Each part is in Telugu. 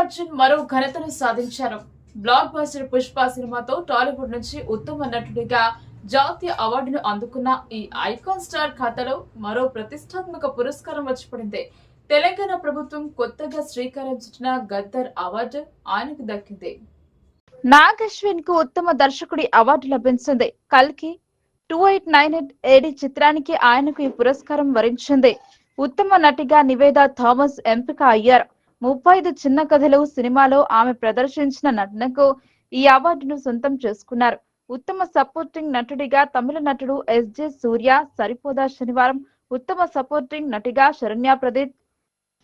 అర్జున్ మరో ఘనతను సాధించారు. బ్లాక్ బస్టర్ పుష్ప సినిమాతో టాలీవుడ్ నుంచి ఉత్తమ నటుడిగా జాతీయ అవార్డును అందుకున్న ఈ ఐకాన్ స్టార్ ఖాతాలో మరో ప్రతిష్టాత్మక పురస్కారం వచ్చి పడింది తెలంగాణ ప్రభుత్వం కొత్తగా శ్రీకారం చుట్టిన గద్దర్ అవార్డు ఆయనకు దక్కింది. నాగశ్విన్కు ఉత్తమ దర్శకుడి అవార్డు లభించింది. కల్కి two eight nine eight AD చిత్రానికి ఆయనకు ఈ పురస్కారం వరించింది. ఉత్తమ నటిగా నివేదా థామస్ ఎంపిక అయ్యారు. ముప్పై ఐదు చిన్న కథలు సినిమాలో ఆమె ప్రదర్శించిన నటనకు ఈ అవార్డును సొంతం చేసుకున్నారు. ఉత్తమ సపోర్టింగ్ నటుడిగా తమిళ నటుడు ఎస్జే సూర్య సరిపోదా శనివారం ఉత్తమ సపోర్టింగ్ నటిగా శరణ్య ప్రదీప్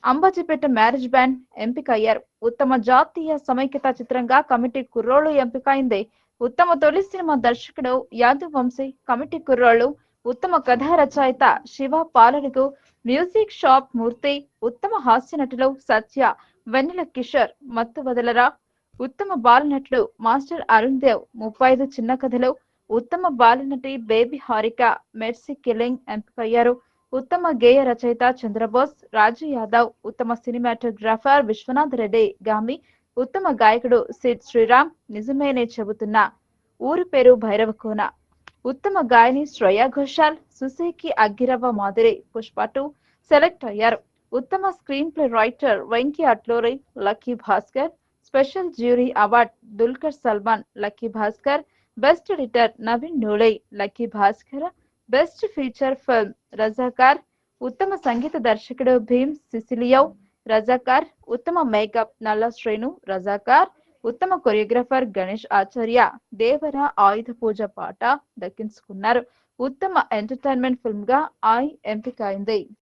అంబాజీపేట మ్యారేజ్ బ్యాండ్ ఎంపికయ్యారు. ఉత్తమ జాతీయ సమైక్యత చిత్రంగా కమిటీ కుర్రోళ్ళు ఎంపికైంది. ఉత్తమ తొలి సినిమా దర్శకుడు యాదవ్ వంశీ కమిటీ కుర్రోళ్ళు ఉత్తమ కథా రచయిత శివ పాలనకు మ్యూజిక్ షాప్ మూర్తి ఉత్తమ హాస్య నటులు సత్య వెన్నెల కిషోర్ మత్తు వదలరా. ఉత్తమ బాలనటుడు మాస్టర్ అరుణ్ దేవ్ ముప్పై ఐదు చిన్న కథలు. ఉత్తమ బాలనటి బేబీ హారిక మెర్సీ కిలింగ్ ఎంపికయ్యారు. ఉత్తమ గేయ రచయిత చంద్రబోస్ రాజు యాదవ్ ఉత్తమ సినిమాటోగ్రాఫర్ విశ్వనాథ్ రెడ్డి గామి ఉత్తమ గాయకుడు సిద్ శ్రీరామ్ నిజమేనే చెబుతున్నా. ఊరి పేరు భైరవకోన. ఉత్తమ గాయని శ్రేయా ఘోషాల్ సుసేకి అగ్గిరవ్వ మాదిరి పుష్ప టూ సెలెక్ట్ అయ్యారు. ఉత్తమ screenplay writer Venky Atluri lucky Bhaskar special jury award Dulquer Salmaan lucky Bhaskar best editor Naveen Nooli lucky Bhaskar best feature film Razakar ఉత్తమ సంగీత దర్శకుడు భీమ్ సిసిలియవ్ రజాకార్ ఉత్తమ మేకప్ నల్ల శ్రేణు రజాకార్ ఉత్తమ కొరియోగ్రాఫర్ గణేష్ ఆచార్య దేవర ఆయుధ పూజ పాట దక్కించుకున్నారు. ఉత్తమ ఎంటర్టైన్మెంట్ ఫిల్మ్గా ఐ ఎంపిక అయింది